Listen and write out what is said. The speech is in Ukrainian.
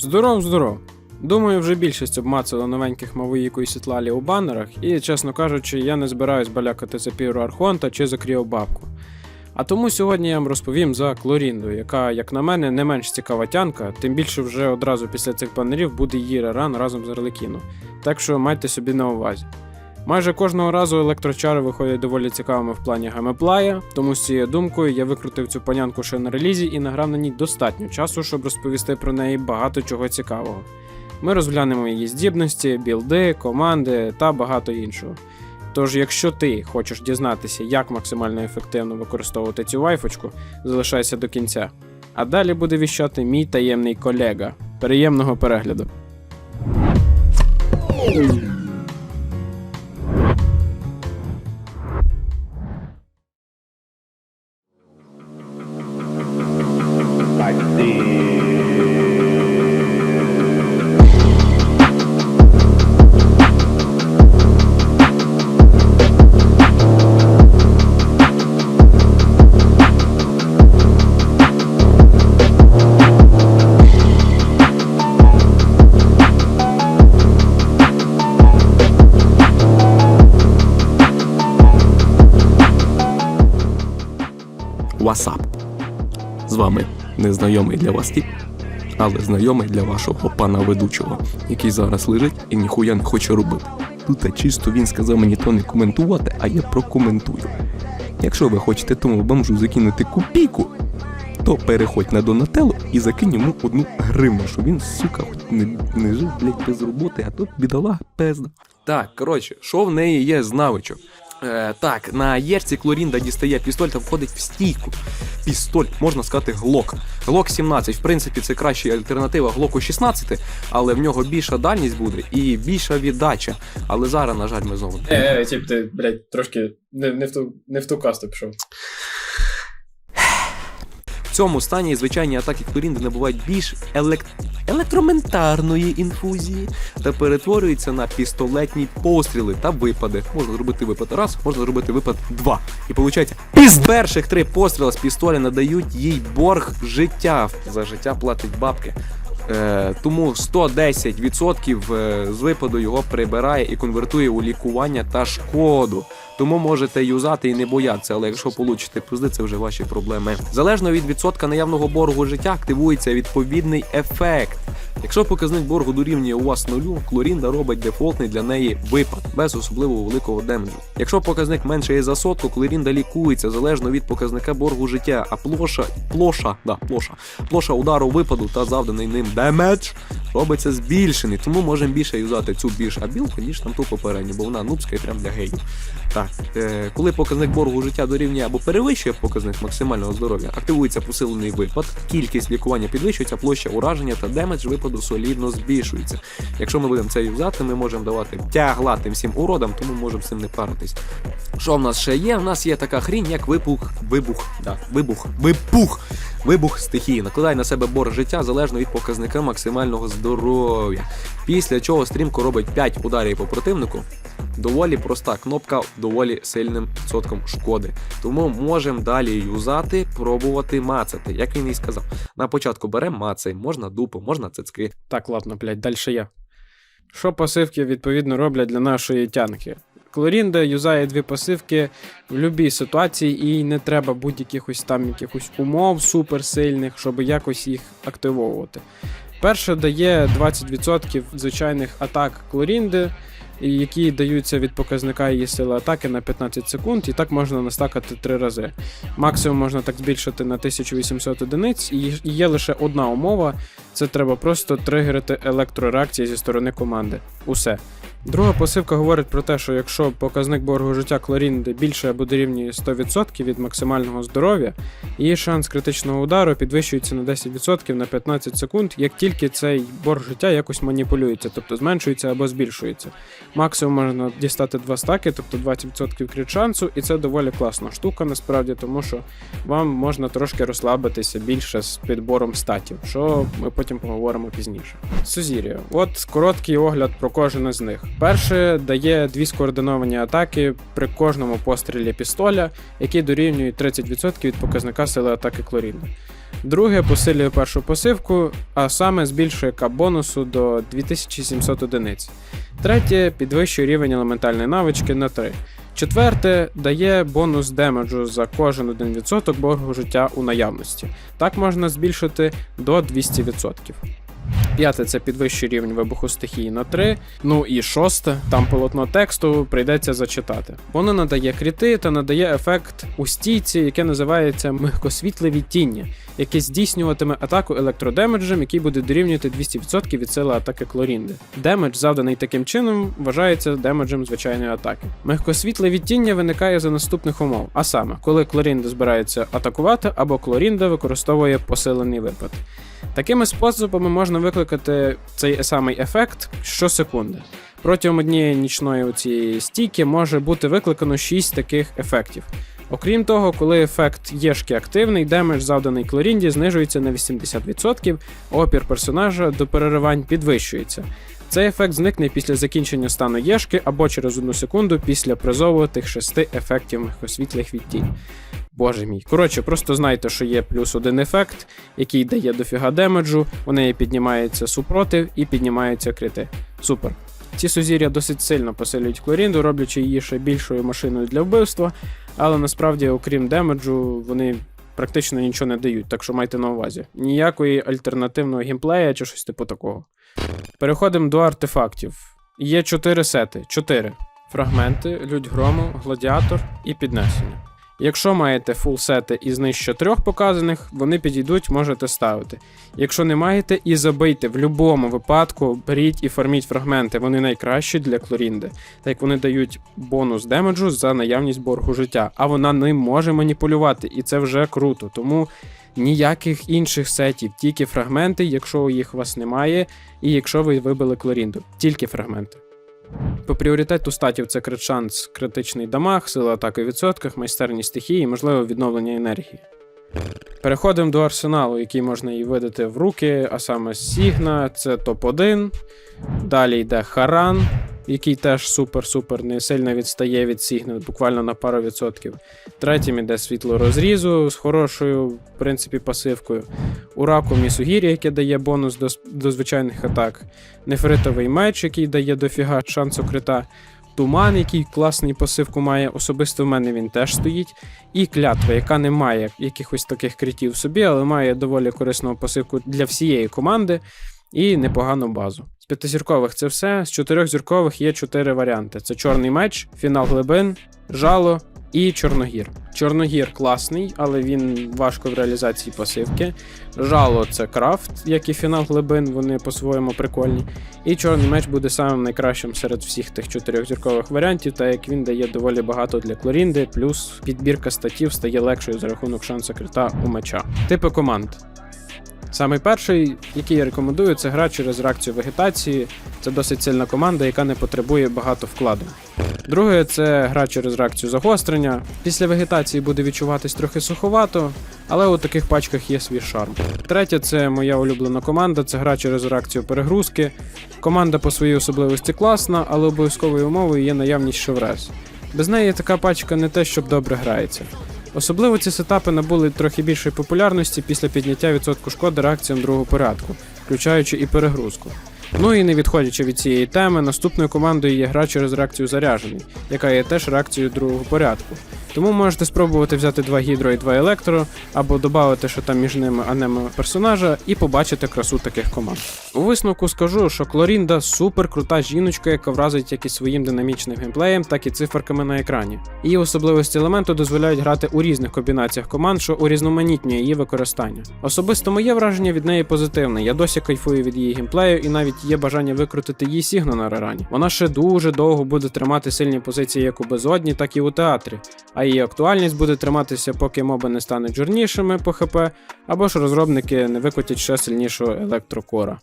Здоров, здоров. Думаю, вже більшість обмацала новеньких Мавоїку і Сітлалі у банерах, і, чесно кажучи, я не збираюсь балякати за Піру Архонта чи за Кріобабку. А тому сьогодні я вам розповім за Клорінду, яка, як на мене, не менш цікава тянка, тим більше вже одразу після цих банерів буде її реран разом з Арлекіно. Так що майте собі на увазі. Майже кожного разу електрочари виходять доволі цікавими в плані гамеплая, тому з цією думкою я викрутив цю панянку ще на релізі і награв на ній достатньо часу, щоб розповісти про неї багато чого цікавого. Ми розглянемо її здібності, білди, команди та багато іншого. Тож, якщо ти хочеш дізнатися, як максимально ефективно використовувати цю вайфочку, залишайся до кінця. А далі буде віщати мій таємний колега. Приємного перегляду! WhatsApp. З вами незнайомий для вас тип, але знайомий для вашого пана ведучого, який зараз лежить і ніхуя не хоче робити. Тут чисто він сказав мені то не коментувати, а я прокоментую. Якщо ви хочете тому бомжу закинути копійку, то переходь на Донателло і закинь йому одну гривню, що він, сука, хоч не, не жив, блядь, без роботи, а тут бідолага пезда. Так, коротше, що в неї є з навичок? Е, так, на єрці Клорінда дістає пістоль та входить в стійку. Пістоль, можна сказати, глок. Глок 17, в принципі, це краща альтернатива глоку 16, але в нього більша дальність буде і більша віддача. Але зараз, на жаль, ми знову. Е, е, тип, ти, блядь, трошки не, не, в ту, не в ту касту пішов. Цьому стані звичайні атаки Клорінди набувають більш елект... електроментарної інфузії та перетворюються на пістолетні постріли та випади. Можна зробити випад раз, можна зробити випад два. І виходить, з перших три постріли з пістоля надають їй борг життя. За життя платить бабки. Е, тому 110% е, з випаду його прибирає і конвертує у лікування та шкоду. Тому можете юзати і не боятися, але якщо получите пизди, це вже ваші проблеми. Залежно від відсотка наявного боргу життя активується відповідний ефект. Якщо показник боргу дорівнює у вас нулю, Клорінда робить дефолтний для неї випад без особливо великого демеджу. Якщо показник менше є за сотку, Клорінда лікується залежно від показника боргу життя, а плоша, плоша, да, плоша, плоша удару випаду та завданий ним демедж робиться збільшений, тому можемо більше юзати цю більш абілку, ніж там ту попередню, бо вона нубська і прям для геїв. Так, е, коли показник боргу життя дорівнює або перевищує показник максимального здоров'я, активується посилений випад, кількість лікування підвищується, площа ураження та демедж випаду солідно збільшується. Якщо ми будемо це юзати, ми можемо давати тягла тим всім уродам, тому можемо з цим не паритись. Що в нас ще є? У нас є така хрінь, як вибух, вибух, да, вибух, випух, вибух стихії. Накладай на себе борг життя залежно від показника максимального здоров'я. Після чого стрімко робить 5 ударів по противнику. Доволі проста кнопка, доволі сильним відсотком шкоди. Тому можемо далі юзати, пробувати мацати. Як він і сказав. На початку беремо мацай, можна дупу, можна цицьки. Так, ладно, блядь, далі я. Що пасивки відповідно роблять для нашої тянки? Клорінда юзає дві пасивки в будь-якій ситуації, і не треба будь-якихось там якихось умов суперсильних, щоб якось їх активовувати. Перше дає 20% звичайних атак Клорінди, які даються від показника її сили атаки на 15 секунд, і так можна настакати три рази. Максимум можна так збільшити на 1800 одиниць, і є лише одна умова: це треба просто тригерити електрореакції зі сторони команди. Усе. Друга посивка говорить про те, що якщо показник боргу життя Клорінди більше або дорівнює 100% від максимального здоров'я, її шанс критичного удару підвищується на 10% на 15 секунд, як тільки цей борг життя якось маніпулюється, тобто зменшується або збільшується. Максимум можна дістати 2 стаки, тобто 20% крит шансу, і це доволі класна штука насправді, тому що вам можна трошки розслабитися більше з підбором статів, що ми потім поговоримо пізніше. Сузір'я. От короткий огляд про кожен із них. Перше дає дві скоординовані атаки при кожному пострілі пістоля, які дорівнюють 30% від показника сили атаки Клорінда. Друге посилює першу пасивку, а саме збільшує кап бонусу до 2700 одиниць. Третє підвищує рівень елементальної навички на 3. Четверте дає бонус демеджу за кожен 1% боргу життя у наявності. Так можна збільшити до 200%. П'яте це підвищує рівень вибуху стихії на 3. Ну і шосте, там полотно тексту прийдеться зачитати. Воно надає кріти та надає ефект у стійці, яке називається мягкосвітле відтіння, яке здійснюватиме атаку електродемеджем, який буде дорівнювати 200% від сили атаки Клорінди. Демедж, завданий таким чином, вважається демеджем звичайної атаки. Мягкосвітле відтіння виникає за наступних умов: а саме, коли Клорінда збирається атакувати, або Клорінда використовує посилений випад. Такими способами можна викликати цей самий ефект щосекунди. Протягом однієї нічної цієї стійки може бути викликано 6 таких ефектів. Окрім того, коли ефект Єшки активний, демедж, завданий Клорінді, знижується на 80%, опір персонажа до переривань підвищується. Цей ефект зникне після закінчення стану Єшки або через одну секунду після призову тих шести ефектів мягкосвітлих відтінь. Боже мій. Коротше, просто знайте, що є плюс один ефект, який дає дофіга демеджу, у неї піднімається супротив і піднімаються крити. Супер. Ці сузір'я досить сильно посилюють Клорінду, роблячи її ще більшою машиною для вбивства, але насправді, окрім демеджу, вони практично нічого не дають, так що майте на увазі. Ніякої альтернативного геймплея чи щось типу такого. Переходимо до артефактів. Є чотири сети: 4 фрагменти, лють грому, гладіатор і піднесення. Якщо маєте фул сети із нижче трьох показаних, вони підійдуть, можете ставити. Якщо не маєте, і забийте. В будь-якому випадку, беріть і фарміть фрагменти, вони найкращі для Клорінди, так як вони дають бонус демеджу за наявність боргу життя, а вона ним може маніпулювати, і це вже круто. Тому ніяких інших сетів, тільки фрагменти, якщо їх у вас немає, і якщо ви вибили Клорінду, тільки фрагменти. По пріоритету статів це крит шанс, критичний дамаг, сила атаки в відсотках, майстерність стихії і можливо відновлення енергії. Переходимо до арсеналу, який можна і видати в руки, а саме Сігна, це топ-1. Далі йде Харан, який теж супер-супер не сильно відстає від Сігни, буквально на пару відсотків. Третім іде світло розрізу з хорошою, в принципі, пасивкою. Ураку Місугірі, яке дає бонус до, до звичайних атак. Нефритовий меч, який дає дофіга шансу крита. Туман, який класний пасивку має, особисто в мене він теж стоїть. І клятва, яка не має якихось таких критів собі, але має доволі корисну пасивку для всієї команди і непогану базу. З п'ятизіркових це все. З чотирьохзіркових є чотири варіанти: це чорний меч, фінал глибин, жало і чорногір. Чорногір класний, але він важко в реалізації пасивки. Жало це крафт, як і фінал глибин, вони по-своєму прикольні. І чорний меч буде самим найкращим серед всіх тих чотирьох зіркових варіантів, так як він дає доволі багато для клорінди, плюс підбірка статів стає легшою за рахунок шансу крита у меча. Типи команд. Самий перший, який я рекомендую, це гра через реакцію вегетації. Це досить сильна команда, яка не потребує багато вкладень. Друге це гра через реакцію загострення. Після вегетації буде відчуватись трохи суховато, але у таких пачках є свій шарм. Третє це моя улюблена команда, це гра через реакцію перегрузки. Команда по своїй особливості класна, але обов'язковою умовою є наявність шеврез. Без неї така пачка не те, щоб добре грається. Особливо ці сетапи набули трохи більшої популярності після підняття відсотку шкоди реакціям другого порядку, включаючи і перегрузку. Ну і не відходячи від цієї теми, наступною командою є гра через реакцію заряджений, яка є теж реакцією другого порядку. Тому можете спробувати взяти два гідро і два електро, або додати, що там між ними анемо персонажа, і побачити красу таких команд. У висновку скажу, що Клорінда супер крута жіночка, яка вразить як і своїм динамічним геймплеєм, так і циферками на екрані. Її особливості елементу дозволяють грати у різних комбінаціях команд, що урізноманітнює її використання. Особисто моє враження від неї позитивне. Я досі кайфую від її геймплею і навіть є бажання викрутити її сігну на рарані. Вона ще дуже довго буде тримати сильні позиції як у безодні, так і у театрі. А її актуальність буде триматися, поки моби не стануть жирнішими по ХП, або ж розробники не викотять ще сильнішого електрокора.